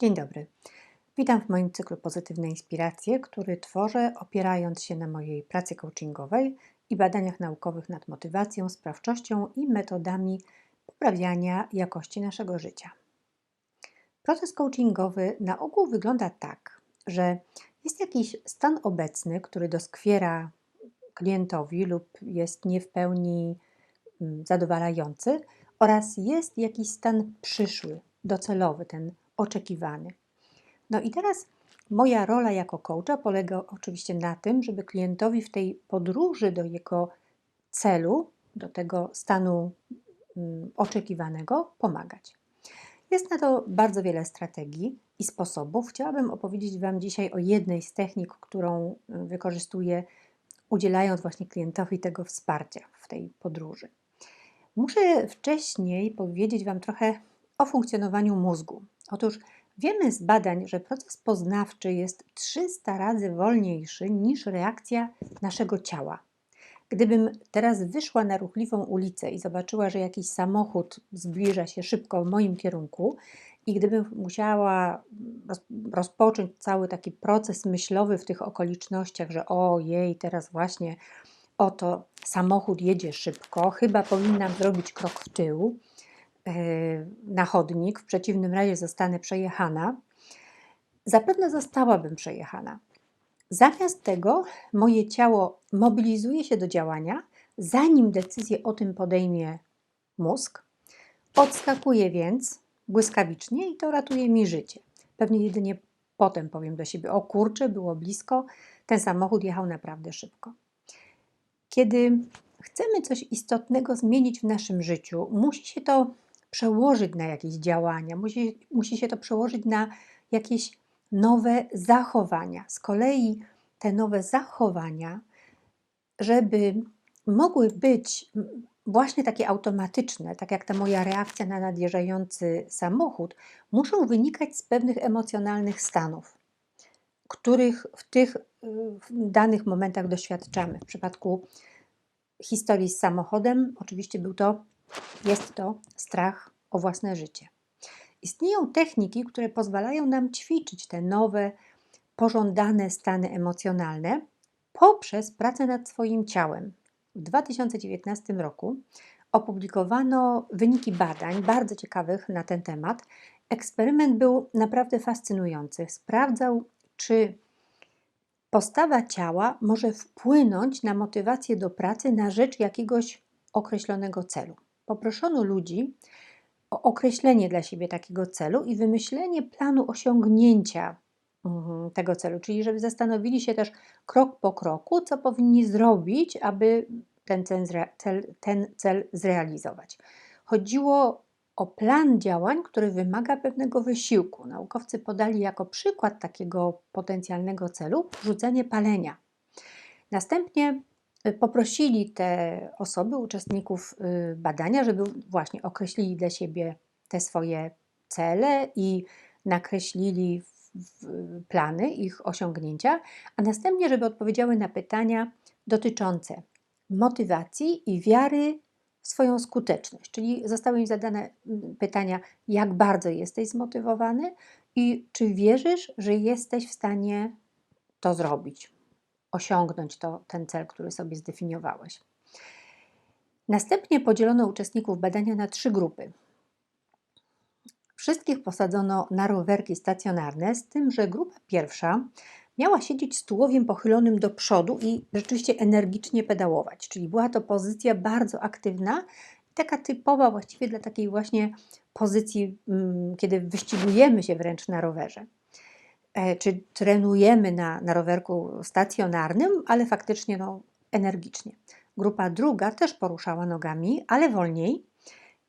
Dzień dobry. Witam w moim cyklu Pozytywne Inspiracje, który tworzę opierając się na mojej pracy coachingowej i badaniach naukowych nad motywacją, sprawczością i metodami poprawiania jakości naszego życia. Proces coachingowy na ogół wygląda tak, że jest jakiś stan obecny, który doskwiera klientowi lub jest nie w pełni mm, zadowalający, oraz jest jakiś stan przyszły, docelowy, ten oczekiwany. No i teraz moja rola jako coacha polega oczywiście na tym, żeby klientowi w tej podróży do jego celu, do tego stanu mm, oczekiwanego pomagać. Jest na to bardzo wiele strategii i sposobów. Chciałabym opowiedzieć Wam dzisiaj o jednej z technik, którą y, wykorzystuję, udzielając właśnie klientowi tego wsparcia w tej podróży. Muszę wcześniej powiedzieć Wam trochę o funkcjonowaniu mózgu. Otóż wiemy z badań, że proces poznawczy jest 300 razy wolniejszy niż reakcja naszego ciała. Gdybym teraz wyszła na ruchliwą ulicę i zobaczyła, że jakiś samochód zbliża się szybko w moim kierunku, i gdybym musiała rozpocząć cały taki proces myślowy w tych okolicznościach, że ojej, teraz właśnie oto samochód jedzie szybko, chyba powinnam zrobić krok w tył na chodnik, w przeciwnym razie zostanę przejechana, zapewne zostałabym przejechana. Zamiast tego moje ciało mobilizuje się do działania, zanim decyzję o tym podejmie mózg, odskakuje więc błyskawicznie i to ratuje mi życie. Pewnie jedynie potem powiem do siebie: O kurczę, było blisko, ten samochód jechał naprawdę szybko. Kiedy chcemy coś istotnego zmienić w naszym życiu, musi się to przełożyć na jakieś działania, musi, musi się to przełożyć na jakieś nowe zachowania. Z kolei te nowe zachowania, żeby mogły być właśnie takie automatyczne, tak jak ta moja reakcja na nadjeżdżający samochód, muszą wynikać z pewnych emocjonalnych stanów, których w tych w danych momentach doświadczamy. W przypadku historii z samochodem, oczywiście był to, jest to strach o własne życie. Istnieją techniki, które pozwalają nam ćwiczyć te nowe, pożądane stany emocjonalne poprzez pracę nad swoim ciałem. W 2019 roku opublikowano wyniki badań bardzo ciekawych na ten temat. Eksperyment był naprawdę fascynujący. Sprawdzał, czy Postawa ciała może wpłynąć na motywację do pracy na rzecz jakiegoś określonego celu. Poproszono ludzi o określenie dla siebie takiego celu i wymyślenie planu osiągnięcia mhm, tego celu, czyli żeby zastanowili się też krok po kroku, co powinni zrobić, aby ten cel, ten cel zrealizować. Chodziło o plan działań, który wymaga pewnego wysiłku. Naukowcy podali jako przykład takiego potencjalnego celu rzucenie palenia. Następnie poprosili te osoby, uczestników y, badania, żeby właśnie określili dla siebie te swoje cele i nakreślili plany ich osiągnięcia, a następnie, żeby odpowiedziały na pytania dotyczące motywacji i wiary swoją skuteczność. Czyli zostały im zadane mm, pytania, jak bardzo jesteś zmotywowany i czy wierzysz, że jesteś w stanie to zrobić, osiągnąć to, ten cel, który sobie zdefiniowałeś. Następnie podzielono uczestników badania na trzy grupy. Wszystkich posadzono na rowerki stacjonarne, z tym, że grupa pierwsza miała siedzieć z tułowiem pochylonym do przodu i rzeczywiście energicznie pedałować. Czyli była to pozycja bardzo aktywna taka typowa właściwie dla takiej właśnie pozycji, mm, kiedy wyścigujemy się wręcz na rowerze. E, czy trenujemy na, na rowerku stacjonarnym, ale faktycznie no, energicznie. Grupa druga też poruszała nogami, ale wolniej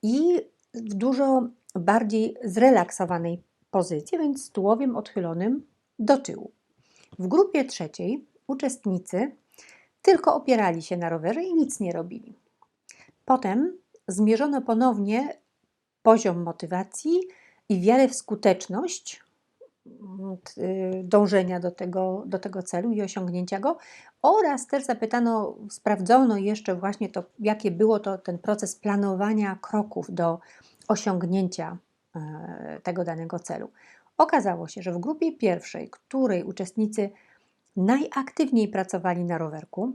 i w dużo bardziej zrelaksowanej pozycji, więc z tułowiem odchylonym do tyłu. W grupie trzeciej uczestnicy tylko opierali się na rowerze i nic nie robili. Potem zmierzono ponownie poziom motywacji i wiarę w skuteczność dążenia do tego, do tego celu i osiągnięcia go oraz też zapytano, sprawdzono jeszcze właśnie to, jakie było to ten proces planowania kroków do osiągnięcia e, tego danego celu. Okazało się, że w grupie pierwszej, której uczestnicy najaktywniej pracowali na rowerku,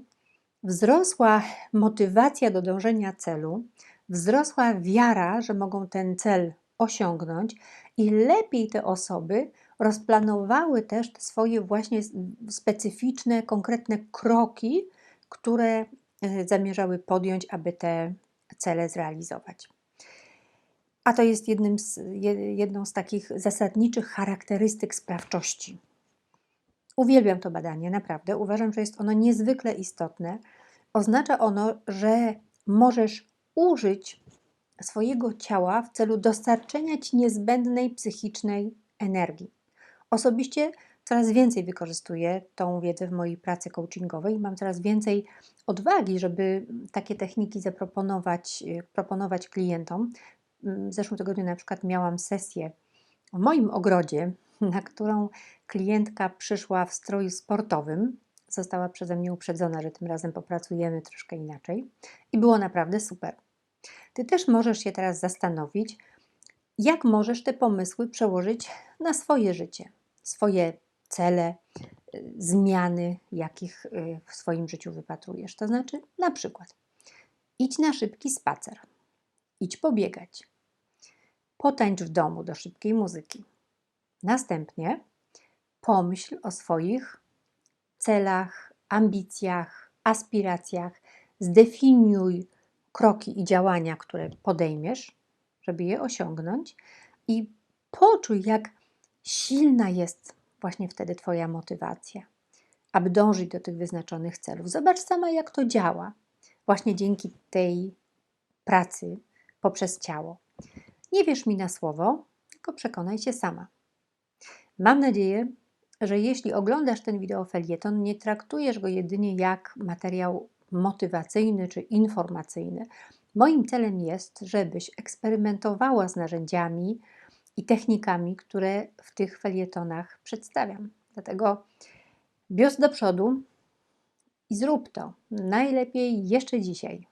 wzrosła motywacja do dążenia celu, wzrosła wiara, że mogą ten cel osiągnąć i lepiej te osoby rozplanowały też te swoje właśnie specyficzne, konkretne kroki, które e, zamierzały podjąć, aby te cele zrealizować. A to jest jednym z, jedną z takich zasadniczych charakterystyk sprawczości. Uwielbiam to badanie, naprawdę. Uważam, że jest ono niezwykle istotne. Oznacza ono, że możesz użyć swojego ciała w celu dostarczenia ci niezbędnej psychicznej energii. Osobiście coraz więcej wykorzystuję tą wiedzę w mojej pracy coachingowej. Mam coraz więcej odwagi, żeby takie techniki zaproponować proponować klientom. W zeszłym tygodniu na przykład miałam sesję w moim ogrodzie, na którą klientka przyszła w stroju sportowym. Została przeze mnie uprzedzona, że tym razem popracujemy troszkę inaczej i było naprawdę super. Ty też możesz się teraz zastanowić, jak możesz te pomysły przełożyć na swoje życie, swoje cele, y, zmiany, jakich y, w swoim życiu wypatrujesz. To znaczy, na przykład, idź na szybki spacer, idź pobiegać, potańcz w domu do szybkiej muzyki. Następnie pomyśl o swoich celach, ambicjach, aspiracjach, zdefiniuj kroki i działania, które podejmiesz, żeby je osiągnąć, i poczuj, jak silna jest właśnie wtedy Twoja motywacja, aby dążyć do tych wyznaczonych celów. Zobacz sama, jak to działa, właśnie dzięki tej pracy poprzez ciało. Nie wierz mi na słowo, tylko przekonaj się sama. Mam nadzieję, że jeśli oglądasz ten wideofelieton, nie traktujesz go jedynie jak materiał motywacyjny czy informacyjny. Moim celem jest, żebyś eksperymentowała z narzędziami i technikami, które w tych felietonach przedstawiam. Dlatego bios do przodu i zrób to. Najlepiej jeszcze dzisiaj.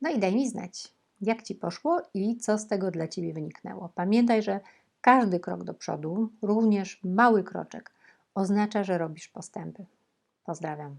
No i daj mi znać, jak Ci poszło i co z tego dla Ciebie wyniknęło. Pamiętaj, że każdy krok do przodu, również mały kroczek, oznacza, że robisz postępy. Pozdrawiam.